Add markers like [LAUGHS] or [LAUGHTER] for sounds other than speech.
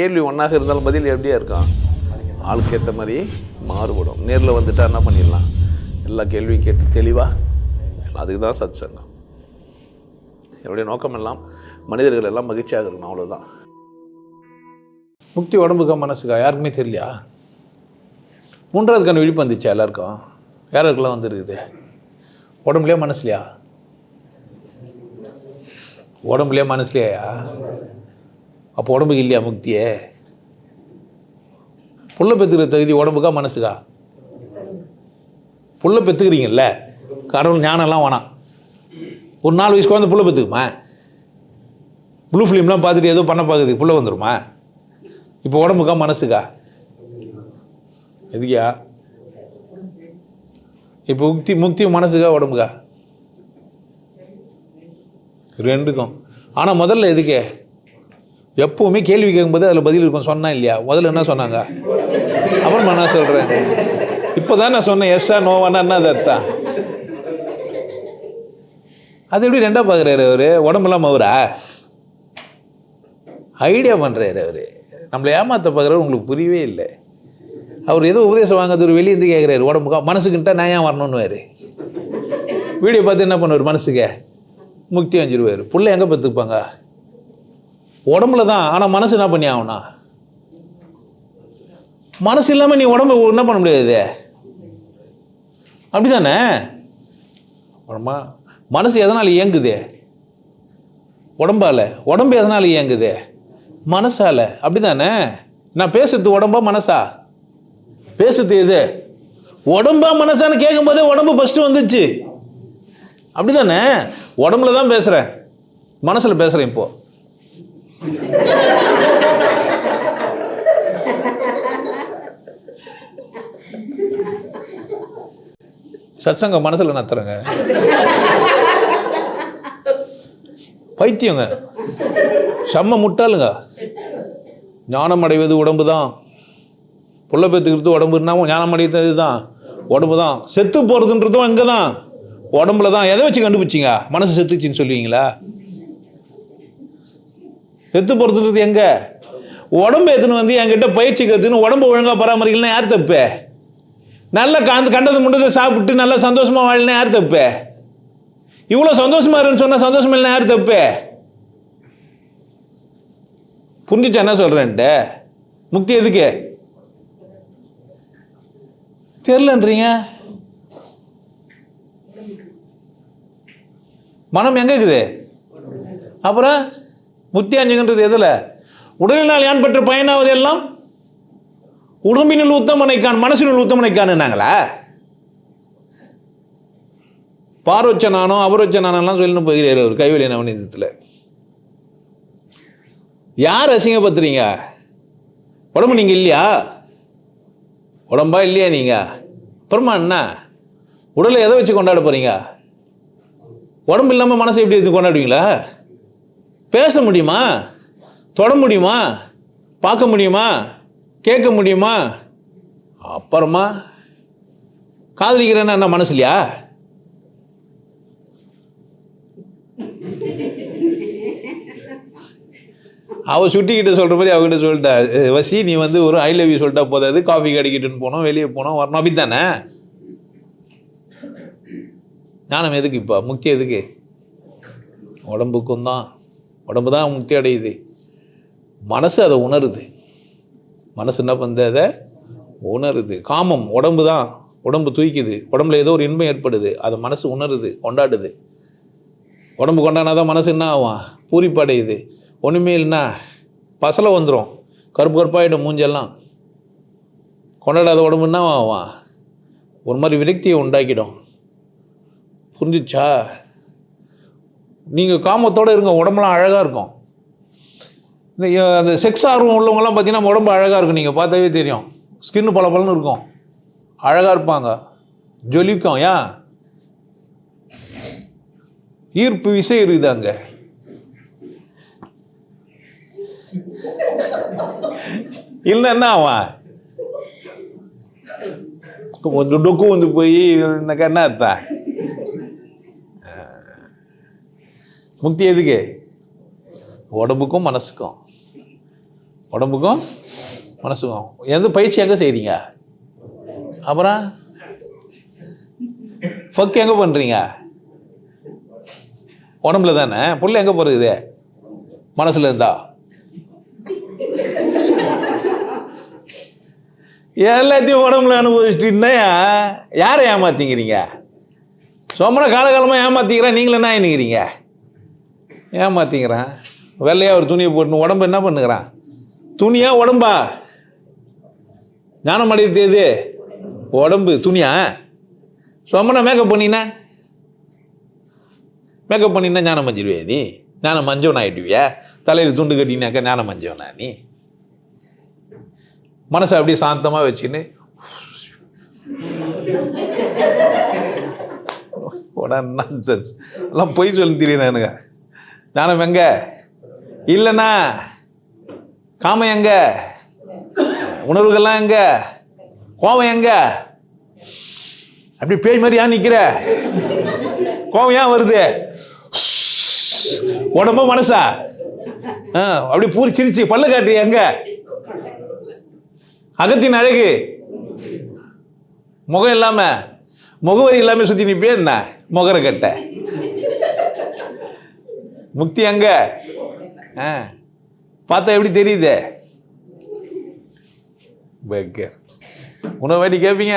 கேள்வி ஒன்றாக இருந்தாலும் பதில் எப்படியா இருக்கும்? ஆளுக்கு ஏற்ற மாதிரி மாறுபடும். நேரில் வந்துட்டா என்ன பண்ணிடலாம்? எல்லா கேள்வியும் கேட்டு தெளிவாக அதுக்கு தான் சத் சங்கம் என்னுடைய நோக்கம் எல்லாம் மனிதர்கள் எல்லாம் மகிழ்ச்சியாக இருக்கணும் அவ்வளோதான் முக்தி உடம்புக்கா மனசுக்கா? யாருக்குமே தெரியலையா? மூன்றாவது கண் விழிப்பு வந்துச்சா எல்லாருக்கும்? யாருக்கெல்லாம் வந்துருக்குது? உடம்புலையா மனசுலையா? உடம்புலையா மனசுலையா அப்போ உடம்புக்கு இல்லையா முக்தியே? புள்ள பெற்றுக்கிற தகுதி உடம்புக்கா மனசுக்கா? புள்ள பெற்றுக்கிறீங்கல்ல கடவுள் ஞானம்லாம் வேணாம். ஒரு நாலு வயசு குழந்தை புள்ள பெற்றுக்குமா ப்ளூ ஃபிலிம்லாம் பார்த்துட்டு ஏதோ பண்ண பார்க்குது புள்ள வந்துருமா? இப்போ உடம்புக்கா மனசுக்கா? எதுக்கியா? இப்போ முக்தி முக்தி மனசுக்கா உடம்புக்கா? ரெண்டுக்கும். ஆனால் முதல்ல எதுக்கே? எப்பவுமே கேள்வி கேட்கும்போது அதில் பதில் இருக்கும். சொன்னா இல்லையா? முதல்ல என்ன சொன்னாங்க? அப்புறம் என்ன சொல்கிறேன் இப்போ தான் நான் சொன்னேன் எஸ்ஸா நோவானா என்ன அது அர்த்தம் அது எப்படி ரெண்டா பார்க்குறாரு அவர்? உடம்பெல்லாம் அவரா ஐடியா பண்ணுறாரு அவர். நம்மளை ஏமாற்ற பார்க்குறவர் உங்களுக்கு புரியவே இல்லை. அவர் ஏதோ உபதேசம் வாங்கிறது ஒரு வெளியேந்து கேட்குறாரு உடம்புக்கா. மனசுக்கிட்ட நான் ஏன் வரணும்னுவார்? வீடியோ பார்த்து என்ன பண்ணுவார் மனசுக்கு? முக்தி அஞ்சிருவார் பிள்ளை எங்கே பார்த்துப்பாங்க உடம்புல தான் ஆனால் மனசு என்ன பண்ணி ஆகும்னா? மனசு இல்லாமல் நீ உடம்பு என்ன பண்ண முடியாது அப்படி தானே உடம்பா மனசு எதனால் இயங்குது? உடம்பால். உடம்பு எதனால் இயங்குது? மனசால். அப்படி தானே நான் பேசுறது உடம்பா மனசா? பேசுறது எது? உடம்பா மனசான்னு கேட்கும்போதே உடம்பு ஃபஸ்ட்டு வந்துச்சு. அப்படி தானே உடம்புல தான் பேசுகிறேன் மனசில் பேசுகிறேன் இப்போது சத்சங்க மனசில் நத்துறேங்க பைத்தியங்க. செம்ம முட்டாளுங்க. ஞானம் அடைவது உடம்பு தான் புள்ள பெற்றுக்கிறது உடம்புன்னா ஞானம் அடைவது தான் உடம்பு தான். செத்து போகிறதுன்றதும் இங்கே தான் உடம்புல தான் எதை வச்சு கண்டுபிடிச்சிங்க? மனசு செத்துச்சின்னு சொல்லுவீங்களா? செத்து போகிறதுன்றது எங்கே? உடம்பு எடுத்துன்னு வந்து என்கிட்ட பயிற்சி கற்றுன்னு உடம்பு ஒழுங்காக பராமரிக்கலன்னா யார் தப்பு? நல்லா கந்து கண்டது முண்டதை சாப்பிட்டு நல்லா சந்தோஷமாக வாழலாம் யார் தப்பு? இவ்வளோ சந்தோஷமா இருன்னு சொன்னால் சந்தோஷம் இல்லைன்னா யார் தப்பு? புரிஞ்சிச்சு என்ன சொல்கிறேன்ட்டு முக்தி எதுக்கு? தெரிலன்றீங்க மனம் எங்கே இருக்குது? அப்புறம்? முக்தி எதில்? உடலினால் யான் பெற்ற பயனாவது எல்லாம்? உடம்பினுள் உத்தமனைக்கான் மனசினுள் உத்தமனைக்கான்னுனாங்களா அபரோச்ச நானெல்லாம் சொல்லின்னு போகிறார் அவர் கைவெளி நவநீதத்தில். யார் அசிங்கப்படுத்துறீங்க? உடம்பு நீங்கள் இல்லையா? உடம்பா இல்லையா நீங்கள் அப்புறமா என்ன? உடலை எதை வச்சு கொண்டாட போகிறீங்க உடம்பு இல்லாமல் மனசை எப்படி எடுத்து கொண்டாடுவீங்களா? பேச முடியுமா? தொட முடியுமா? பார்க்க முடியுமா? கேட்க முடியுமா? அப்புறமா காதலிக்கிறேன்னா என்ன மனசுலையா? அவ சுட்டிக்கிட்ட சொல்கிற மாதிரி அவகிட்ட சொல்லிட்டா வசி நீ வந்து ஒரு ஐ லவ் யூ சொல்லிட்டா போதாது காஃபி கடிக்கிட்டுன்னு போனோம் வெளியே போனோம் வரணும். அப்படி தானே ஞானம் எதுக்கு இப்போ? முக்கியம் எதுக்கு? உடம்புக்கும் தான். உடம்பு தான் முக்தி அடையுது மனசு அதை உணருது. மனசு என்ன பண்ணுது அதை? உணருது. காமம் உடம்பு தான் உடம்பு தூக்கிது. உடம்புல ஏதோ ஒரு இன்பம் ஏற்படுது. அதை மனசு உணருது கொண்டாடுது. உடம்பு கொண்டாடினா தான் மனசு என்ன ஆகும்? பூரிப்படையுது. ஒன்றுமே இல்லைன்னா பசலை வந்துடும் கருப்பு கருப்பாயிடும் மூஞ்செல்லாம். கொண்டாடாத உடம்பு என்ன ஆகும்? ஒரு மாதிரி விரக்தியை உண்டாக்கிடும். புரிஞ்சிச்சா? நீங்கள் காமத்தோடு இருங்க உடம்புலாம் அழகாக இருக்கும் இந்த அந்த செக்ஸ் ஆர்வம் உள்ளவங்கலாம் பார்த்தீங்கன்னா உடம்பு அழகாக இருக்கும் நீங்கள் பார்த்தாவே தெரியும் ஸ்கின்னு பல பலன்னு இருக்கும் அழகாக இருப்பாங்க ஜொலிக்கும் ஏன் ஈர்ப்பு விசை இருக்குது அங்கே இல்லை என்ன அவன் கொஞ்சம் டொக்கு வந்து போய் என்னக்கா என்ன அர்த்தம் முக்தி எதுக்கு? உடம்புக்கும் மனசுக்கும். உடம்புக்கும் மனசுக்கும். எந்த பயிற்சி எங்கே செய்றீங்க? அப்புறம்? ஃபக் எங்கே பண்ணுறீங்க உடம்புல தானே? புள்ள எங்கே போகிறது மனசில் இருந்தா? எல்லாத்தையும் உடம்புல அனுபவிச்சிட்டுன்னா யாரை ஏமாத்திங்கிறீங்க? சொம்மனை காலகாலமாக ஏமாத்திக்கிறேன் நீங்களும் என்ன ஆயினுக்கிறீங்க? ஏமாத்திங்கிறான். வெள்ளையாக ஒரு துணியை போட்டு உடம்பு என்ன பண்ணுகிறான்? துணியா உடம்பா? ஞானம் அடையிறது எது? உடம்பு துணியா? சொம்மனை மேக்கப் பண்ணினா? மேக்கப் பண்ணினா ஞானம் மஞ்சிடுவியா நீ? ஞானம் மஞ்சவன் ஆகிடுவியா தலையில் துண்டு கட்டினாக்கா ஞானம் மஞ்சவனா நீ? மனசை அப்படியே சாந்தமாக வச்சுன்னு [LAUGHS] உடனே எல்லாம் பொய் சொல்லி தெரியல எனக்கு? ஞானம் எங்க? இல்லைண்ணா. காமம் எங்க? உணர்வுகள்லாம் எங்க? கோவம் எங்க? அப்படி பேய் மாதிரி ஏன் நிற்கிற கோவம் ஏன் வருது? உடம்பு மனசா? ஆ அப்படி பூரி சிரிச்சு பல்ல காட்டு எங்க? அகத்தின் அழகு. முகம் இல்லாம முகவரி இல்லாம சுத்தி நிப்பியே என்ன? முகரை கட்டை. முக்தி எங்க ஆ. பார்த்தா எப்படி தெரியுது? பேக்கர். உணவு வேண்டி கேட்பீங்க